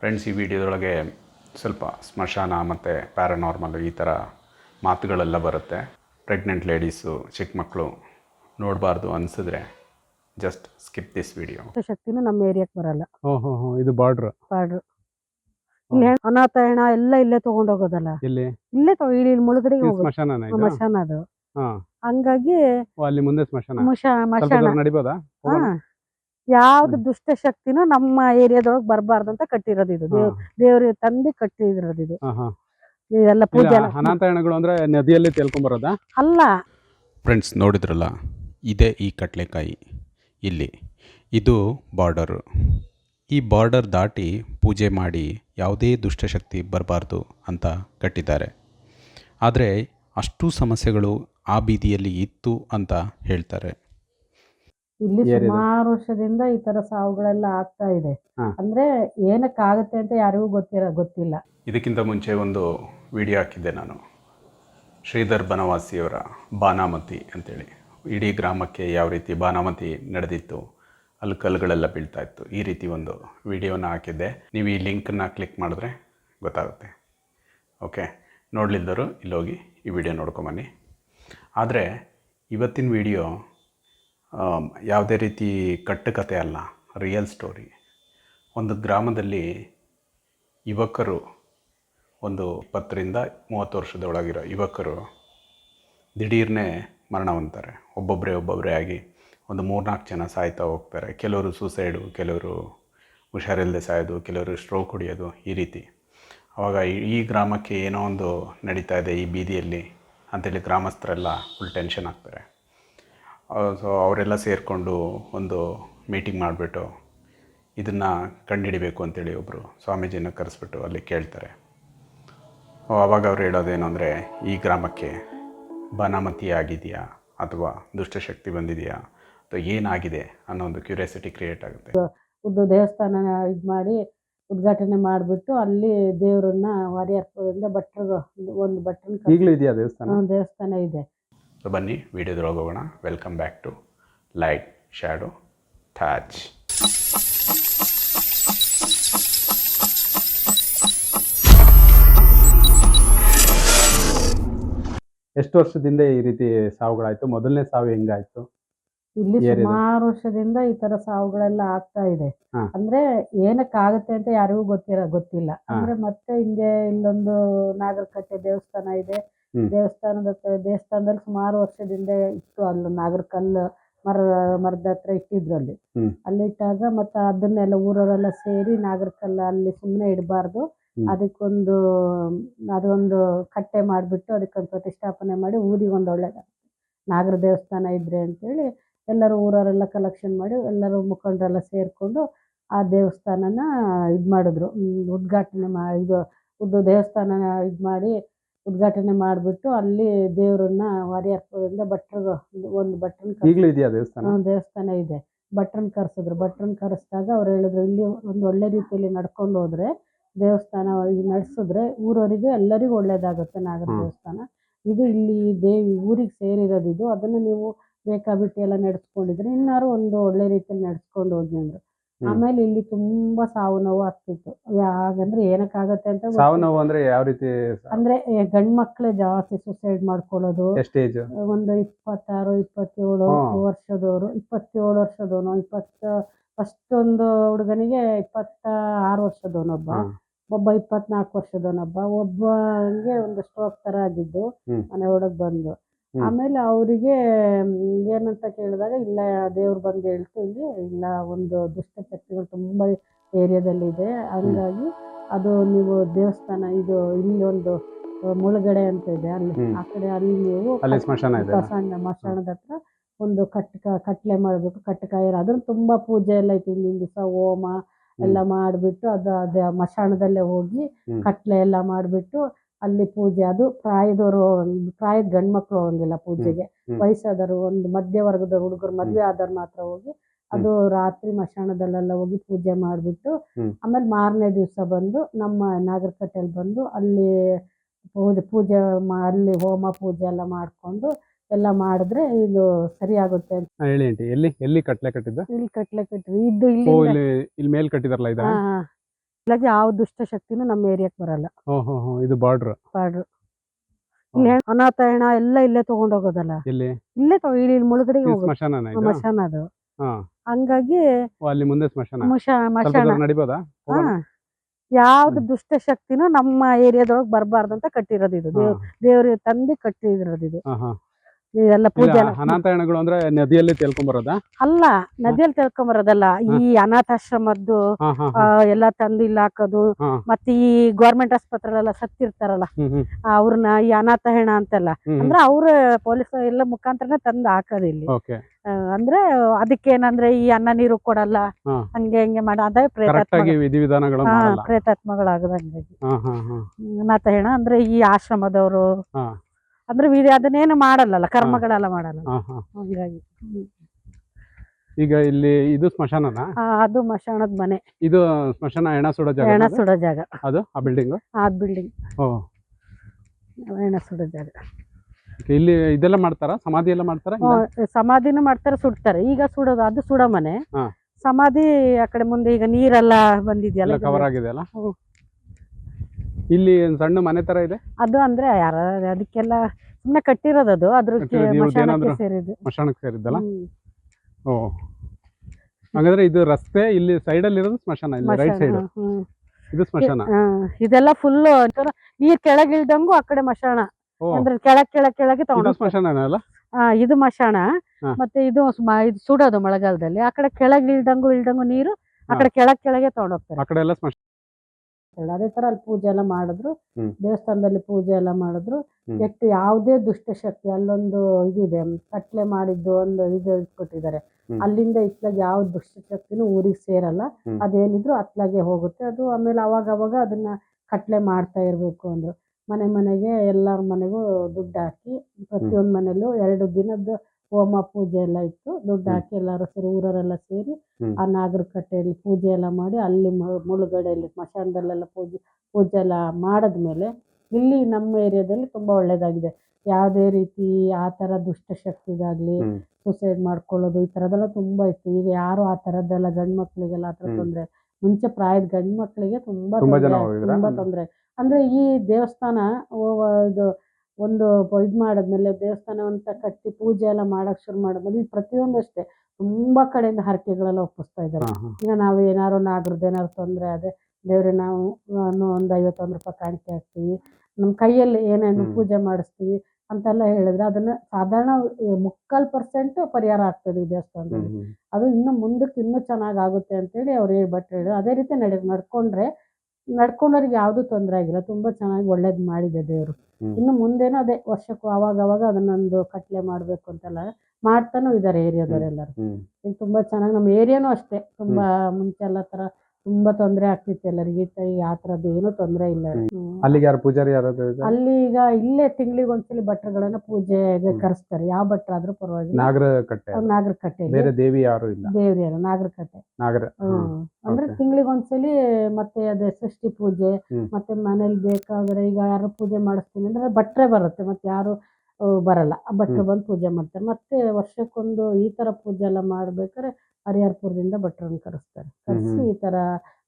Friends ಈ ವಿಡಿಯೋದೊಳಗೆ ಸ್ವಲ್ಪ ಸ್ಮಶಾನ ಮತ್ತು ಪ್ಯಾರಾನಾರ್ಮಲ್ ಈ ಥರ ಮಾತುಗಳೆಲ್ಲ ಬರುತ್ತೆ. ಪ್ರೆಗ್ನೆಂಟ್ ಲೇಡೀಸು ಚಿಕ್ಕ ಮಕ್ಕಳು ನೋಡಬಾರ್ದು ಅನಿಸಿದ್ರೆ ಜಸ್ಟ್ ಸ್ಕಿಪ್ ದಿಸ್ ವಿಡಿಯೋ ಶಕ್ತಿನೂ ನಮ್ಮ ಏರಿಯಾಕ್ ಬರಲ್ಲ. ಹ್ಞೂ ಹ್ಞೂ ಹ್ಞೂ ಇದು ಬಾರ್ಡ್ರ್. ಬಾರ್ಡ್ರ್. ಅನಾಥ ಹೆಣ ಎಲ್ಲ ಇಲ್ಲೇ ತಗೊಂಡೋಗೋದಲ್ಲ ಇಲ್ಲಿ ಇಲ್ಲೇ ತಗೋ ಇಲ್ಲಿ ಇಲ್ಲಿ ಮುಳುಗಡೆ ಸ್ಮಶಾನ ಹೋಗೋದು. ಸ್ಮಶಾನನ ಇದು? ಮಶಾನ ಅದು. ಹಾ. ಹಂಗಾಗಿ ಓ, ಅಲ್ಲಿ ಮುಂದೆ ಸ್ಮಶಾನ. ಸ್ವಲ್ಪ ಮಶಾನ ನಡಿಬೋದಾ? ಹಾ. ಯಾವ್ದು ದುಷ್ಟ ಶಕ್ತಿನೂ ನಮ್ಮ ಏರಿಯಾದೊಳಗೆ ಬರಬಾರ್ದು ಅಂತ ಕಟ್ಟಿರೋದು ಇದು. ದೇವ್ ದೇವ್ರ ತಂದೆ ಕಟ್ಟಿರೋದು ಇದು. ಇದೆಲ್ಲ ಪೂಜೆ ಎಲ್ಲ- ಅನಾಥಯಣಗಳು ಅಂದ್ರೆ ನದಿಯಲ್ಲಿ ತೇಲ್ಕೊಂಬರೋದಾ? ಅಲ್ಲ. ಫ್ರೆಂಡ್ಸ್ ನೋಡಿದ್ರಲ್ಲ? ಇದೇ ಈ ಕಡಲೆಕಾಯಿ ಇಲ್ಲಿ. ಇದು ಬಾರ್ಡರು ಈ ಬಾರ್ಡರ್ ದಾಟಿ ಪೂಜೆ ಮಾಡಿ ಯಾವುದೇ ದುಷ್ಟಶಕ್ತಿ ಬರಬಾರ್ದು ಅಂತ ಕಟ್ಟಿದ್ದಾರೆ. ಆದರೆ ಅಷ್ಟು ಸಮಸ್ಯೆಗಳು ಆ ಬೀದಿಯಲ್ಲಿ ಇತ್ತು ಅಂತ ಹೇಳ್ತಾರೆ. ಇಲ್ಲಿ ಸುಮಾರು ವರ್ಷದಿಂದ ಈ ತರ ಸಾವುಗಳೆಲ್ಲ ಆಗ್ತಾ ಇದೆ. ಅಂದ್ರೆ ಆಗುತ್ತೆ ಅಂತ ಯಾರಿಗೂ ಗೊತ್ತಿರ ಗೊತ್ತಿಲ್ಲ. ಇದಕ್ಕಿಂತ ಮುಂಚೆ ಒಂದು ವಿಡಿಯೋ ಹಾಕಿದ್ದೆ ನಾನು. ಶ್ರೀಧರ್ ಬನವಾಸಿಯವರ ಬಾನಾಮತಿ ಅಂತೇಳಿ. ಇಡೀ ಗ್ರಾಮಕ್ಕೆ ಯಾವ ರೀತಿ ಬಾನಾಮತಿ ನಡೆದಿತ್ತು ಅಲ್ಲಿ ಕಲ್ಲುಗಳೆಲ್ಲ ಬೀಳ್ತಾ ಇತ್ತು ಈ ರೀತಿ ಒಂದು ವಿಡಿಯೋನ ಹಾಕಿದ್ದೆ. ನೀವು ಈ ಲಿಂಕನ್ನು ಕ್ಲಿಕ್ ಮಾಡಿದ್ರೆ ಗೊತ್ತಾಗುತ್ತೆ. ಓಕೆ ನೋಡಲಿದ್ದರು ಇಲ್ಲೋಗಿ ಈ ವಿಡಿಯೋ ನೋಡ್ಕೊಂಬನ್ನಿ. ಆದರೆ ಇವತ್ತಿನ ವಿಡಿಯೋ ಯಾವುದೇ ರೀತಿ ಕಟ್ಟುಕತೆ ಅಲ್ಲ ರಿಯಲ್ ಸ್ಟೋರಿ ಒಂದು ಗ್ರಾಮದಲ್ಲಿ ಯುವಕರು, ಒಂದು ಇಪ್ಪತ್ತರಿಂದ ಮೂವತ್ತು ವರ್ಷದೊಳಗಿರೋ ಯುವಕರು ದಿಢೀರ್ನೇ ಮರಣ ಹೊಂತಾರೆ ಒಬ್ಬೊಬ್ಬರೇ ಒಬ್ಬೊಬ್ಬರೇ ಆಗಿ ಒಂದು ಮೂರ್ನಾಲ್ಕು ಜನ ಸಾಯ್ತಾ ಹೋಗ್ತಾರೆ. ಕೆಲವರು ಸೂಸೈಡು ಕೆಲವರು ಹುಷಾರಿಲ್ಲದೆ ಸಾಯೋದು, ಕೆಲವರು ಸ್ಟ್ರೋಕ್ ಹೊಡಿಯೋದು ಈ ರೀತಿ. ಆವಾಗ ಈ- ಗ್ರಾಮಕ್ಕೆ ಏನೋ ಒಂದು ನಡೀತಾ ಇದೆ ಈ ಬೀದಿಯಲ್ಲಿ ಅಂತೇಳಿ ಗ್ರಾಮಸ್ಥರೆಲ್ಲ ಫುಲ್ ಟೆನ್ಷನ್ ಆಗ್ತಾರೆ. ಸೊ ಅವರೆಲ್ಲ ಸೇರಿಕೊಂಡು ಒಂದು ಮೀಟಿಂಗ್ ಮಾಡಿಬಿಟ್ಟು ಇದನ್ನು ಕಂಡುಹಿಡಿಬೇಕು ಅಂತೇಳಿ ಒಬ್ಬರು ಸ್ವಾಮೀಜಿನ ಕರೆಸ್ಬಿಟ್ಟು ಅಲ್ಲಿ ಕೇಳ್ತಾರೆ. ಓ, ಆವಾಗ ಅವ್ರು ಹೇಳೋದೇನು ಅಂದರೆ ಈ ಗ್ರಾಮಕ್ಕೆ ಬನಾಮತಿ ಆಗಿದೆಯಾ ಅಥವಾ ದುಷ್ಟಶಕ್ತಿ ಬಂದಿದೆಯಾ? ಅಥವಾ ಏನಾಗಿದೆ? ಅನ್ನೋ ಒಂದು ಕ್ಯೂರಿಯಾಸಿಟಿ ಕ್ರಿಯೇಟ್ ಆಗುತ್ತೆ. ಒಂದು ದೇವಸ್ಥಾನ ಇದು ಮಾಡಿ ಉದ್ಘಾಟನೆ ಮಾಡಿಬಿಟ್ಟು ಅಲ್ಲಿ ದೇವ್ರನ್ನ ವಾರಿಯರ್ಪದಿಂದ ಭಟ್ರು ಒಂದು ಭಟ್ರನ್ನ ಈಗಲೂ ಇದೆಯಾ ದೇವಸ್ಥಾನ? ದೇವಸ್ಥಾನ ಇದೆ. ಸೊ ಬನ್ನಿ ವಿಡಿಯೋದೊಳಗೆ ಹೋಗೋಣ. Welcome back to light shadow thatch ಎಷ್ಟು ವರ್ಷದಿಂದ ಈ ರೀತಿ ಸಾವುಗಳಾಯ್ತು? ಮೊದಲನೇ ಸಾವು ಹೆಂಗಾಯ್ತು? ಇಲ್ಲಿ ಸುಮಾರು ವರ್ಷದಿಂದ ಈ ತರ ಸಾವುಗಳೆಲ್ಲ ಆಗ್ತಾ ಇದೆ. ಅಂದ್ರೆ ಅಂದ್ರೆ ಆಗುತ್ತೆ ಅಂತ ಯಾರಿಗೂ ಗೊತ್ತಿರ ಗೊತ್ತಿಲ್ಲ. ಅಂದ್ರೆ ಮತ್ತೆ ಹಿಂಗೆ ಇಲ್ಲೊಂದು ನಾಗರಕಟ್ಟೆ ದೇವಸ್ಥಾನ ಇದೆ. ದೇವಸ್ಥಾನದ ಹತ್ರ- ದೇವಸ್ಥಾನದಲ್ಲಿ ಸುಮಾರು ವರ್ಷದಿಂದ ಇತ್ತು ಅಲ್ಲಿ ನಾಗರಕಲ್ಲು ಮರ ಮರದ ಹತ್ರ ಇಟ್ಟಿದ್ರು ಅಲ್ಲಿ. ಅಲ್ಲಿ ಇಟ್ಟಾಗ ಮತ್ತೆ ಅದನ್ನೆಲ್ಲ ಊರವರೆಲ್ಲ ಸೇರಿ ನಾಗರಕಲ್ಲ ಅಲ್ಲಿ ಸುಮ್ಮನೆ ಇಡಬಾರ್ದು. ಅದಕ್ಕೊಂದು ಅದೊಂದು ಕಟ್ಟೆ ಮಾಡಿಬಿಟ್ಟು ಅದಕ್ಕೊಂದು ಪ್ರತಿಷ್ಠಾಪನೆ ಮಾಡಿ ಊರಿಗೆ ಒಂದು ಒಳ್ಳೆ ನಾಗರ ದೇವಸ್ಥಾನ ಇದ್ರೆ ಅಂತೇಳಿ ಎಲ್ಲರೂ ಊರವರೆಲ್ಲ ಕಲೆಕ್ಷನ್ ಮಾಡಿ ಎಲ್ಲರೂ ಮುಖಂಡರೆಲ್ಲ ಸೇರಿಕೊಂಡು ಆ ದೇವಸ್ಥಾನನ ಇದು ಮಾಡಿದ್ರು ಉದ್ಘಾಟನೆ ಮಾ ಇದು ಉದ್ದು ದೇವಸ್ಥಾನನ ಇದು ಮಾಡಿ ಉದ್ಘಾಟನೆ ಮಾಡಿಬಿಟ್ಟು ಅಲ್ಲಿ ದೇವರನ್ನ ಹಾಕೋದ್ರಿಂದ ಭಟ್ರಿಗೆ ಒಂದು ಭಟ್ರನ್ನ ಈಗಲೂ ಇದೆಯಾ ದೇವಸ್ಥಾನ? ಇದೆ. ಭಟ್ರನ್ನ ಕರೆಸಿದ್ರು. ಭಟ್ರನ್ನ ಕರೆಸಿದಾಗ ಅವ್ರು ಹೇಳಿದ್ರು ಇಲ್ಲಿ ಒಂದು ಒಳ್ಳೆ ರೀತಿಯಲ್ಲಿ ನಡ್ಕೊಂಡು ಹೋದ್ರೆ ದೇವಸ್ಥಾನ ನಡೆಸಿದ್ರೆ ಊರವರಿಗೆ ಎಲ್ಲರಿಗೂ ಒಳ್ಳೇದಾಗುತ್ತೆ ನಾಗರ ದೇವಸ್ಥಾನ. ಇದು ಇಲ್ಲಿ ದೇವಿ ಊರಿಗೆ ಸೇರಿರೋದು ಇದು ಅದನ್ನ ನೀವು ಬೇಕಾಬಿಟ್ಟಿ ಎಲ್ಲ ನಡೆಸ್ಕೊಂಡಿದ್ರೆ ಇನ್ನಾರು ಒಂದು ಒಳ್ಳೆ ರೀತಿಯಲ್ಲಿ ನಡೆಸ್ಕೊಂಡು ಹೋಗಿ ಅಂದ್ರು. ಆಮೇಲೆ ಇಲ್ಲಿ ತುಂಬಾ ಸಾವು ನೋವು ಆಗ್ತಿತ್ತು ಯಾಕಂದ್ರೆ ಏನಕ್ಕಾಗತ್ತೆ ಅಂತ ಸಾವು ನೋವು ಅಂದ್ರೆ ಯಾವ ರೀತಿ ಅಂದ್ರೆ ಗಂಡ್ ಮಕ್ಳೆ ಜಾಸ್ತಿ ಸುಸೈಡ್ ಮಾಡ್ಕೊಳ್ಳೋದು ಒಂದು ಇಪ್ಪತ್ತಾರು ಇಪ್ಪತ್ತೇಳು. ವರ್ಷದವರು ಇಪ್ಪತ್ತೇಳು ವರ್ಷದವನು ಇಪ್ಪತ್ತ ಫಸ್ಟ್ ಒಂದು ಹುಡುಗನಿಗೆ ಇಪ್ಪತ್ತ ಆರು ವರ್ಷದವನೊಬ್ಬ ಒಬ್ಬ ಇಪ್ಪತ್ನಾಲ್ಕು ವರ್ಷದವನೊಬ್ಬ ಒಬ್ಬಂಗೆ ಒಂದು ಸ್ಟ್ರೋಕ್ ತರ ಆಗಿದ್ದು ಹ್ಮ್. ಮನೆ ಒಳಗ್ ಬಂದು. ಆಮೇಲೆ ಅವರಿಗೆ ಏನಂತ ಕೇಳಿದಾಗ ಇಲ್ಲ ದೇವ್ರು ಬಂದು ಹೇಳ್ತು ಇಲ್ಲಿ ಇಲ್ಲ ಒಂದು ದುಷ್ಟ ಶಕ್ತಿಗಳು ತುಂಬಾ ಏರಿಯಾದಲ್ಲಿ ಇದೆ. ಹಂಗಾಗಿ ಅದು ನೀವು ದೇವಸ್ಥಾನ ಇದು ಇಲ್ಲಿ ಒಂದು ಮುಳುಗಡೆ ಅಂತ ಇದೆ ಅಲ್ಲಿ ಆ ಕಡೆ ಅಲ್ಲಿ ನೀವು ಮಶಾಣದ ಹತ್ರ ಒಂದು ಕಟ್ಕ ಕಟ್ಲೆ ಮಾಡಬೇಕು ಕಟ್ಟಕಾಯಿರ ಅದನ್ನ ತುಂಬಾ ಪೂಜೆ ಎಲ್ಲ ಐತಿ ಹಿಂದಿನ ದಿವಸ ಹೋಮ ಎಲ್ಲ ಮಾಡಿಬಿಟ್ಟು ಅದು ಅದೇ ಮಶಾಣದಲ್ಲೇ ಹೋಗಿ. ಕಟ್ಲೆ ಎಲ್ಲ ಮಾಡಿಬಿಟ್ಟು ಅಲ್ಲಿ ಪೂಜೆ ಅದು ಪ್ರಾಯದವರು ಪ್ರಾಯದ ಗಂಡು ಮಕ್ಳು ಹೋಗಂಗಿಲ್ಲ ಪೂಜೆಗೆ. ವಯಸ್ಸಾದವರು ಒಂದು ಮಧ್ಯವರ್ಗದ ಹುಡುಗರು ಮದ್ವೆ ಆದವ್ರು ಮಾತ್ರ ಹೋಗಿ ಅದು ರಾತ್ರಿ ಮಶಾಣದಲ್ಲೆಲ್ಲ ಹೋಗಿ ಪೂಜೆ ಮಾಡಿಬಿಟ್ಟು. ಆಮೇಲೆ ಮಾರನೇ ದಿವಸ ಬಂದು ನಮ್ಮ ನಾಗರಕಟ್ಟೆಯಲ್ಲಿ ಬಂದು ಅಲ್ಲಿ ಪೂಜೆ ಪೂಜೆ ಮಾ- ಅಲ್ಲಿ ಹೋಮ ಪೂಜೆ ಎಲ್ಲ ಮಾಡಿಕೊಂಡು ಎಲ್ಲ ಮಾಡಿದ್ರೆ ಇದು ಸರಿ ಆಗುತ್ತೆ ಅಂತ ಹೇಳಿ ಆಂಟಿ ಎಲ್ಲಿ ಎಲ್ಲಿ ಕಟ್ಲೆ ಕಟ್ಟಿದ್ದ? ಇಲ್ಲಿ ಕಟ್ಲೆ ಕಟ್ಟ್ರಿ ಇದು ಇಲ್ಲಿ ಇಲ್ಲಿ ಇಲ್ಲಿ ಮೇಲ್ ಕಟ್ಟಿದಾರಲ್ಲ ಇದ ಇಲ್ಲಾಗಿ ಯಾವ ದುಷ್ಟಶಕ್ತಿನೂ ನಮ್ಮ ಏರಿಯಾಕ್ ಬರಲ್ಲ. ಇದು ಬಾರ್ಡ್ರ್. ಬಾರ್ಡರ್. ಅನಾಥ ಹೆಣ ಎಲ್ಲ ಇಲ್ಲೇ ತಗೊಂಡೋಗೋದಲ್ಲ ಇಲ್ಲಿ ಇಲ್ಲೇ ಇಲ್ಲಿ ಮುಳುಗಡೆ ಸ್ಮಶಾನ ಅದು. ಹಂಗಾಗಿ ಅಲ್ಲಿ ಮುಂದೆ ಸ್ಮಶಾನ? ಯಾವ್ದು ದುಷ್ಟಶಕ್ತಿನೂ ನಮ್ಮ ಏರಿಯಾದೊಳಗ್ ಬರಬಾರ್ದು ಅಂತ ಕಟ್ಟಿರೋದು ಇದು. ದೇವ್ರ ತಂದೆ ಕಟ್ಟಿರೋದು ಇದು. ಇಲ್ಲ, ಪೂಜೆ ಅನಾಥಾಯಣಗಳು ಅಂದ್ರೆ ನದಿಯಲ್ಲಿ ತೇಲ್ಕೊಂಬರೋದಾ ಅಲ್ಲ ನದಿಯಲ್ಲಿ ಈ ಅನಾಥಾಶ್ರಮದ್ದು ಎಲ್ಲ ತಂದು ಇಲ್ಲಿ ಹಾಕೋದು. ಮತ್ತೆ ಈ ಗೌರ್ಮೆಂಟ್ ಆಸ್ಪತ್ರೆಲ್ಲ ಸತ್ತಿರ್ತಾರಲ್ಲ ಅವ್ರನ್ನ ಈ ಅನಾಥ ಹೆಣ ಅಂತೆಲ್ಲ ಅಂದ್ರೆ ಅವ್ರ ಪೊಲೀಸ್ ಎಲ್ಲ ಮುಖಾಂತರನೇ ತಂದು ಹಾಕೋದು ಇಲ್ಲಿ. ಅಂದ್ರೆ ಅದಕ್ಕೆ ಏನಂದ್ರೆ ಈ ಅನ್ನ ನೀರು ಕೊಡಲ್ಲ ಹಂಗೆ ಹಂಗೆ ಮಾಡ ಅದೇ ಪ್ರೇತಾತ್ಮಗಳಾಗದ ಹಂಗಾಗಿ ಹಾ ಹಾ ಹಾ ಅನಾಥ ಹೆಣ ಅಂದ್ರೆ ಈ ಆಶ್ರಮದವರು. ಅಂದ್ರೆ ವಿಧಿ ಅದನ್ನೇನು ಮಾಡಲ್ಲ ಕರ್ಮಗಳೆಲ್ಲ ಮಾಡಲ್ಲ ಹಾ ಹಾ. ಹಂಗಾಗಿ. ಹ್ಮ್. ಈಗ ಇಲ್ಲಿ ಇದು ಸ್ಮಶಾನನಾ? ಆ, ಅದು ಮಶಾಣದ ಮನೆ. ಇದು ಸ್ಮಶಾನ ಎಣ ಸುಡೋ ಜಾಗ ಎಣ? ಸುಡೋ ಜಾಗ. ಅದು? ಆ ಬಿಲ್ಡಿಂಗ್? ಆ ಬಿಲ್ಡಿಂಗ್. ಓ. ಎಣ ಸುಡೋ ಜಾಗ. okay. ಇಲ್ಲಿ ಇದೆಲ್ಲ ಮಾಡ್ತಾರಾ? ಸಮಾಧಿ ಎಲ್ಲ ಮಾಡ್ತಾರಾ? ಇಲ್ಲ? ಆ, ಸಮಾಧಿನೂ ಮಾಡ್ತಾರೆ ಸುಡ್ತಾರೆ. ಈಗ ಸುಡೋದು ಅದು ಸುಡೋ ಮನೆ. ಹಾ. ಸಮಾಧಿ ಆ ಕಡೆ ಮುಂದೆ ಈಗ ನೀರೆಲ್ಲ ಬಂದಿದೆಯಲ್ಲ ಎಲ್ಲ ಕವರ್ ಆಗಿದೆ ಅಲ್ಲ? ಹ್ಮ್. ಇಲ್ಲಿ ಒಂದ್ ಸಣ್ಣ ಮನೆ ತರ ಇದೆ? ಅದು ಅಂದ್ರೆ ಯಾರ ಅದಕ್ಕೆಲ್ಲ ಸುಮ್ಮನೆ ಕಟ್ಟಿರೋದು ಅದು ಅದ್ರ ಕಟ್ಟಿರೋದು, ಇವ್ರ್ದು ಮಶಾನಕ್ಕೆ ಏನಾದ್ರು? ಸೇರಿದ್ದು. ಸ್ಮಶಾನಕ್ಕೆ ಸೇರಿದ್ದಲ್ಲ? ಹ್ಮ್. ಓ. ಹಾಗಾದ್ರೆ ಇದು ರಸ್ತೆ ಇಲ್ಲಿ ಸೈಡ್ ಅಲ್ಲಿ ಇರೋದು ಸ್ಮಶಾನ ಇಲ್ಲಿ ರೈಟ್ ಮಶಾನ, ಸೈಡ್ ಹ್ಮ್. ಇದು ಸ್ಮಶಾನ? ಹಾ, ಇದೆಲ್ಲ ಫುಲ್ ನೀರ್ ಕೆಳಗಿಳ್ದಂಗು ಆ ಕಡೆ ಮಶಾಣ ಓ. ಅಂದ್ರೆ ಕೆಳಗ್ ಕೆಳಗ್ ಕೆಳಗೆ ಇದು ತಗೊಂಡು ಸ್ಮಶಾನ ಅಲ್ಲ ಇದು ಮಶಾಣ ಹಾ. ಮತ್ತೆ ಇದು ಸ್ಮ- ಇದು ಸುಡೋದು ಮಳೆಗಾಲದಲ್ಲಿ. ಆ ಕಡೆ ಕೆಳಗ್ ಇಳ್ದಂಗು ಇಳ್ದಂಗು ನೀರು ಆ ಕಡೆ ಕೆಳಗ್ ಕೆಳಗೆ ತಗೊಂಡೋಗ್ತಾರೆ ಆ ಕಡೆ ಎಲ್ಲ ಸ್ಮಶಾನ. ಅದೇ ತರ ಅಲ್ಲಿ ಪೂಜೆ ಎಲ್ಲ ಮಾಡಿದ್ರು. ದೇವಸ್ಥಾನದಲ್ಲಿ ಪೂಜೆ ಎಲ್ಲ ಮಾಡಿದ್ರು. ಎಷ್ಟು ಯಾವುದೇ ದುಷ್ಟಶಕ್ತಿ ಅಲ್ಲೊಂದು ಇದಿದೆ ಕಟ್ಲೆ ಮಾಡಿದ್ದು ಒಂದು ಇದು ಇಟ್ಕೊಟ್ಟಿದ್ದಾರೆ. ಅಲ್ಲಿಂದ ಇತ್ಲಾಗ ಯಾವ ದುಷ್ಟಶಕ್ತಿನೂ ಊರಿಗೆ ಸೇರಲ್ಲ. ಅದೇನಿದ್ರು ಅತ್ಲಾಗೆ ಹೋಗುತ್ತೆ ಅದು ಆಮೇಲೆ ಅವಾಗ ಅವಾಗ ಅದನ್ನ ಕಟ್ಲೆ ಮಾಡ್ತಾ ಇರ್ಬೇಕು ಅಂದ್ರು ಮನೆ ಮನೆಗೆ ಎಲ್ಲರ ಮನೆಗೂ ದುಡ್ಡು ಹಾಕಿ ಪ್ರತಿಯೊಂದು ಮನೇಲೂ ಎರಡು ದಿನದ್ದು ಹೋಮ ಪೂಜೆ ಎಲ್ಲ ಇತ್ತು. ದುಡ್ಡು. ಹಾಕಿ ಎಲ್ಲರೂ ಸೇರಿ ಊರವರೆಲ್ಲ ಸೇರಿ ಆ ನಾಗರ ಕಟ್ಟೆಯಲ್ಲಿ ಪೂಜೆ ಎಲ್ಲ ಮಾಡಿ ಅಲ್ಲಿ ಮುಳುಗಡೆಯಲ್ಲಿ ಸ್ಮಶಾನದಲ್ಲೆಲ್ಲ ಪೂಜೆ ಪೂಜೆ ಎಲ್ಲ ಮಾಡಿದ್ಮೇಲೆ ಇಲ್ಲಿ ನಮ್ಮ ಏರಿಯಾದಲ್ಲಿ ತುಂಬಾ ಒಳ್ಳೇದಾಗಿದೆ. ಯಾವುದೇ ರೀತಿ ಆ ಥರ ದುಷ್ಟಶಕ್ತಿಗಾಗಲಿ. ಸುಸೈಡ್ ಮಾಡ್ಕೊಳ್ಳೋದು ಈ ಥರದ್ದೆಲ್ಲ ತುಂಬ ಇತ್ತು. ಈಗ ಯಾರು ಆ ಥರದ್ದೆಲ್ಲ ಗಂಡು ಮಕ್ಕಳಿಗೆಲ್ಲ ಆ ಥರ ತೊಂದರೆ ಮುಂಚೆ ಪ್ರಾಯದ ಗಂಡು ಮಕ್ಕಳಿಗೆ ತುಂಬ ತುಂಬಾ ತೊಂದ್ರೆ? ತುಂಬ ತೊಂದರೆ. ಅಂದರೆ ಈ ದೇವಸ್ಥಾನ ಇದು ಒಂದು ಇದು ಮಾಡಿದ್ಮೇಲೆ ದೇವಸ್ಥಾನ ಅಂತ ಕಟ್ಟಿ ಪೂಜೆ ಎಲ್ಲ ಮಾಡಕ್ಕೆ ಶುರು ಮಾಡಿದ್ಮೇಲೆ ಈ ಪ್ರತಿಯೊಂದು ಅಷ್ಟೇ ತುಂಬ ಕಡೆಯಿಂದ ಹರಕೆಗಳೆಲ್ಲ ಒಪ್ಪಿಸ್ತಾ ಇದ್ದಾರೆ. ಈಗ ನಾವು ಏನಾದ್ರು ನಾಗರದ್ದು ಏನಾದ್ರು ತೊಂದರೆ ಅದೇ ದೇವ್ರಿಗೆ ನಾವು ಒಂದು ಐವತ್ತೊಂದು ರೂಪಾಯಿ ಕಾಣಿಕೆ ಹಾಕ್ತೀವಿ. ನಮ್ಮ ಕೈಯಲ್ಲಿ ಏನೇನು ಪೂಜೆ ಮಾಡಿಸ್ತೀವಿ ಅಂತೆಲ್ಲ ಹೇಳಿದ್ರೆ ಅದನ್ನ ಸಾಧಾರಣ ಮುಕ್ಕಾಲು ಪರ್ಸೆಂಟ್ ಪರಿಹಾರ ಆಗ್ತದೆ ಈ ದೇವಸ್ಥಾನದಲ್ಲಿ. ಅದು ಇನ್ನು ಮುಂದಕ್ಕೆ ಇನ್ನೂ ಚೆನ್ನಾಗಿ ಆಗುತ್ತೆ ಅಂತೇಳಿ ಅವ್ರು ಭಟ್ ಹೇಳಿದ್ರು. ಅದೇ ರೀತಿ ನಡೆ ನಡ್ಕೊಂಡ್ರೆ ನಡ್ಕೊಂಡವ್ರಿಗೆ ಯಾವುದು ತೊಂದರೆ ಆಗಿಲ್ಲ. ತುಂಬಾ ಚೆನ್ನಾಗಿ ಒಳ್ಳೇದು ಮಾಡಿದೆ ದೇವರು. ಇನ್ನು ಮುಂದೇನು ಅದೇ ವರ್ಷಕ್ಕೂ ಅವಾಗ ಅವಾಗ ಅದನ್ನೊಂದು ಕಟ್ಲೆ ಮಾಡಬೇಕು ಅಂತೆಲ್ಲ ಮಾಡ್ತಾನೂ ಇದ್ದಾರೆ ಏರಿಯಾದವರೆಲ್ಲರೂ. ಇನ್ನು ತುಂಬಾ ಚೆನ್ನಾಗಿ ನಮ್ಮ ಏರಿಯಾನೂ ಅಷ್ಟೇ. ತುಂಬಾ ಮುಂಚೆ ಎಲ್ಲ ಥರ ತುಂಬ ತೊಂದರೆ ಆಗ್ತಿತ್ತು ಎಲ್ಲರಿಗೆ. ಆ ತರದ್ ಏನೂ ತೊಂದರೆ ಇಲ್ಲ. ಅಲ್ಲಿಗೆ ಯಾರು ಪೂಜಾರಿ ಯಾರಾದ್ರೂ ಇದ್ದಾರೆ? ಅಲ್ಲಿ ಈಗ ಇಲ್ಲೇ ತಿಂಗಳಿಗೆ ಒಂದ್ಸಲಿ ಭಟ್ರಗಳನ್ನ ಪೂಜೆಗೆ. ಕರೆಸ್ತಾರೆ. ಯಾವ ಭಟ್ರಾದ್ರೂ ಪರವಾಗಿಲ್ಲ. ನಾಗರ ಕಟ್ಟೆ ಅವ್ರು ನಾಗರ ಕಟ್ಟೆಯಲ್ಲಿ ಬೇರೆ ದೇವಿ ಯಾರು ಇಲ್ಲ. ದೇವ್ರಿಯಲ್ಲ ನಾಗರಕಟ್ಟೆ. ನಾಗರ ಹ್ಮ್. ಅಂದ್ರೆ Okay. ತಿಂಗಳಿಗೆ ಒಂದ್ಸಲಿ ಮತ್ತೆ ಅದೇ ಷಷ್ಠಿ ಪೂಜೆ ಹ್ಮ್. ಮತ್ತೆ ಮನೇಲಿ ಬೇಕಾದ್ರೆ ಈಗ ಯಾರು ಪೂಜೆ ಮಾಡಿಸ್ತೀನಿ ಅಂದ್ರೆ ಭಟ್ರೆ ಬರುತ್ತೆ. ಮತ್ತೆ ಯಾರು ಬರಲ್ಲ. ಭಟ್ರು ಬಂದು ಪೂಜೆ ಮಾಡ್ತಾರೆ. ಮತ್ತೆ ವರ್ಷಕ್ಕೊಂದು ಈ ತರ ಪೂಜೆ ಎಲ್ಲ ಮಾಡ್ಬೇಕಾದ್ರೆ ಹರಿಹರಪುರದಿಂದ ಭಟ್ರನ್ನ ಕರೆಸ್ತಾರೆ. ಕರೆಸಿ. ಈ ತರ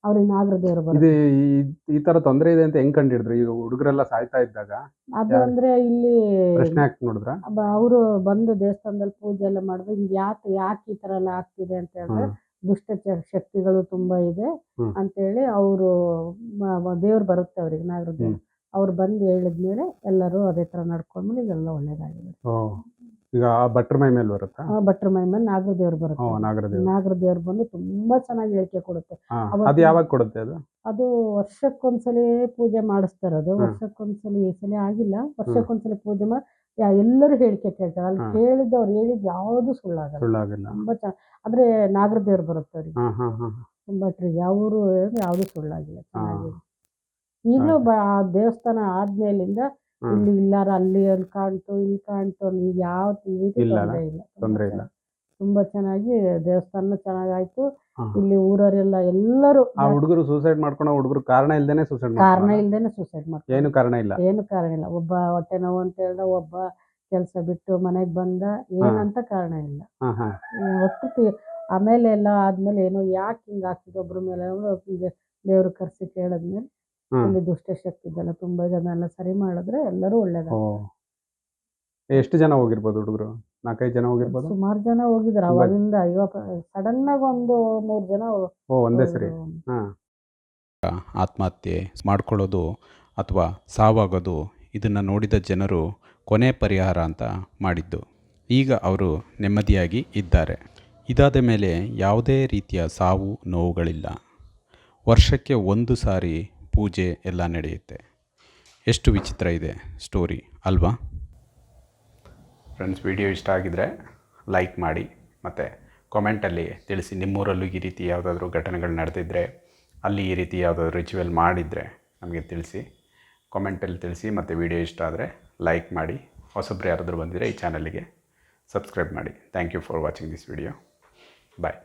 ಅವ್ರಿಗೆ ನಾಗರ ದೇವರು ಇದು ಈ- ಈ ತರ ತೊಂದರೆ ಇದೆ ಅಂತ ಹೆಂಗ್ ಕಂಡಿಡಿದ್ರು ಈಗ ಹುಡುಗರೆಲ್ಲ ಸಾಯ್ತಾ ಇದ್ದಾಗ ಅದು ಅಂದ್ರೆ ಇಲ್ಲಿ ಪ್ರಶ್ನೆ ಹಾಕಿ ನೋಡಿದ್ರ? ಅವರು ಬಂದು ದೇವಸ್ಥಾನದಲ್ಲಿ ಪೂಜೆ ಎಲ್ಲ ಮಾಡಿದ್ರೆ ಹಿಂಗ್ ಯಾಕೆ ಯಾಕೆ ಈ ತರ ಎಲ್ಲ ಆಗ್ತಿದೆ ಅಂತ ಹೇಳಿದ್ರೆ ದುಷ್ಟ ಚ- ಶಕ್ತಿಗಳು ತುಂಬಾ ಇದೆ ಅಂತ ಅಂತೇಳಿ ಅವರು ದೇವ್ರು ಬರುತ್ತೆ ಅವ್ರಿಗೆ ನಾಗರ ದೇವ್ರು. ಅವ್ರು ಬಂದು ಹೇಳಿದ್ಮೇಲೆ ಎಲ್ಲರೂ ಅದೇ ತರ ನಡ್ಕೊಂಡ್ಮೇಲೆ ಇದೆಲ್ಲ ಒಳ್ಳೇದಾಗಿದೆ ಓ ಈಗ ಆ ಭಟ್ರ ಮೈ ಮೇಲೆ ಬರುತ್ತಾ? ಆ ಭಟ್ರ ಮೈ ಮೇಲೆ ನಾಗರ ದೇವ್ರು ಓ ಬರುತ್ತೆ ನಾಗರ ದೇವಿ ನಾಗರ ದೇವ್ರು ಬಂದು ತುಂಬಾ ಚೆನ್ನಾಗಿ ಹೇಳಿಕೆ ಕೊಡುತ್ತೆ. ಅವತ್ತು- ಅದು ಯಾವಾಗ ಕೊಡುತ್ತೆ ಅದು? ಅದು ವರ್ಷಕ್ಕೊಂದ್ಸಲಿ ಪೂಜೆ ಮಾಡಿಸ್ತಾರೆ ಅದು. ಹ್ಮ್. ವರ್ಷಕ್ಕೊಂದ್ಸಲಿ ಈ ಸಲ ಆಗಿಲ್ಲ. ವರ್ಷಕ್ಕೊಂದ್ಸಲಿ ಪೂಜೆ ಮಾಡಿ ಯಾ- ಎಲ್ಲರೂ ಹೇಳಿಕೆ ಕೇಳ್ತಾರೆ. ಅಲ್ಲಿ ಹ್ಮ್. ಕೇಳಿದ್ದು ಅವ್ರು ಹೇಳಿದ್ದು ಯಾವುದು ಸುಳ್ಳಾಗಲ್ಲ. ಸುಳ್ಳಾಗಿಲ್ಲ. ತುಂಬಾ ಚೆನ್ನಾಗಿ ಅಂದ್ರೆ ನಾಗರದೇವ್ರು ಬರುತ್ತೆ ಅವ್ರಿಗೆ ಹಾ ಹಾ ಹಾ ಭಟ್ರಿಗೆ ಅವರು ಯಾವುದು ಸುಳ್ಳಾಗಿಲ್ಲ. ಚೆನ್ನಾಗಿದೆ. ಈಗಲೂ ಬ ಆ ದೇವಸ್ಥಾನ ಆದ್ಮೇಲಿಂದ. ಇಲ್ಲಿ ಇಲ್ಲಾರ ಅಲ್ಲಿ ಅಲ್ಲಿ ಕಾಣ್ತು ಇಲ್ಲಿ ಕಾಣ್ತು ಅಲ್ಲಿ ಯಾವ ರೀತಿ? ತೊಂದರೆ ಇಲ್ಲ ತುಂಬಾ ತೊಂದ್ರೆ ಇಲ್ಲ. ಚೆನ್ನಾಗಿ- ತುಂಬಾ ಚೆನ್ನಾಗಿ ದೇವಸ್ಥಾನ ಚೆನ್ನಾಗಾಯ್ತು. ಇಲ್ಲಿ ಊರವರೆಲ್ಲ ಎಲ್ಲರೂ ಆ ಹುಡುಗರು ಸೂಸೈಡ್ ಮಾಡ್ಕೊಳೋ ಹುಡುಗರು ಕಾರಣ ಇಲ್ದೇನೆ ಸೂಸೈಡ್ ಕಾರಣ ಇಲ್ದೇನೆ ಸೂಸೈಡ್ ಮಾಡ್ತಾರೆ ಏನು ಕಾರಣ ಇಲ್ಲ ಏನು ಕಾರಣ ಇಲ್ಲ ಒಬ್ಬ ಹೊಟ್ಟೆ ನೋವು ಅಂತ ಹೇಳ್ದ ಒಬ್ಬ ಕೆಲಸ ಬಿಟ್ಟು ಮನೆಗೆ ಬಂದ ಏನಂತ ಕಾರಣ ಇಲ್ಲ ಒಟ್ಟು ಆಮೇಲೆ ಎಲ್ಲ ಆದ್ಮೇಲೆ ಏನೋ ಯಾಕೆ ಹಿಂಗೆ ಆಗ್ತಿದೆ ಒಬ್ಬರ ಮೇಲೆ ದೇವ್ರು ಕರ್ಸಿ ಕೇಳಿದ್ಮೇಲೆ. ಅಲ್ಲಿ ದುಷ್ಟಶಕ್ತಿ ಇದೆಲ್ಲ ತುಂಬಾ ಜನ ಎಲ್ಲ ಸರಿ ಮಾಡಿದ್ರೆ ಎಲ್ಲರೂ ಒಳ್ಳೇದ ಎಷ್ಟು ಜನ ಹೋಗಿರ್ಬೋದು ಹುಡುಗರು? ನಾಲ್ಕೈದು ಜನ ಹೋಗಿರ್ಬೋದು? ಸುಮಾರು ಜನ ಹೋಗಿದ್ರು. ಅವಾಗಿಂದ ಇವಾಗ ಸಡನ್ ಆಗಿ ಒಂದು ಮೂರು ಜನ ಓ ಒಂದೇ ಸರಿ. ಹಾಂ. ಆತ್ಮಹತ್ಯೆ ಮಾಡ್ಕೊಳ್ಳೋದು ಅಥವಾ ಸಾವಾಗೋದು ಇದನ್ನು ನೋಡಿದ ಜನರು ಕೊನೆ ಪರಿಹಾರ ಅಂತ ಮಾಡಿದ್ದು. ಈಗ ಅವರು ನೆಮ್ಮದಿಯಾಗಿ ಇದ್ದಾರೆ. ಇದಾದ ಮೇಲೆ ಯಾವುದೇ ರೀತಿಯ ಸಾವು ನೋವುಗಳಿಲ್ಲ. ವರ್ಷಕ್ಕೆ ಒಂದು ಸಾರಿ ಪೂಜೆ ಎಲ್ಲ ನಡೆಯುತ್ತೆ. ಎಷ್ಟು ವಿಚಿತ್ರ ಇದೆ ಸ್ಟೋರಿ ಅಲ್ವಾ? ಫ್ರೆಂಡ್ಸ್, ವಿಡಿಯೋ ಇಷ್ಟ ಆಗಿದರೆ ಲೈಕ್ ಮಾಡಿ ಮತ್ತು ಕಾಮೆಂಟಲ್ಲಿ ತಿಳಿಸಿ ನಿಮ್ಮೂರಲ್ಲೂ ಈ ರೀತಿ ಯಾವುದಾದ್ರೂ ಘಟನೆಗಳು ನಡೆದಿದ್ದರೆ ಅಲ್ಲಿ ಈ ರೀತಿ ಯಾವುದಾದ್ರು ರಿಚುವಲ್ ಮಾಡಿದರೆ ನಮಗೆ ತಿಳಿಸಿ. ಕಾಮೆಂಟಲ್ಲಿ ತಿಳಿಸಿ ಮತ್ತು ವಿಡಿಯೋ ಇಷ್ಟ ಆದರೆ ಲೈಕ್ ಮಾಡಿ. ಹೊಸಬ್ರು ಯಾರಾದರೂ ಬಂದಿದ್ದರೆ ಈ ಚಾನಲಿಗೆ ಸಬ್ಸ್ಕ್ರೈಬ್ ಮಾಡಿ. Thank you for watching this video bye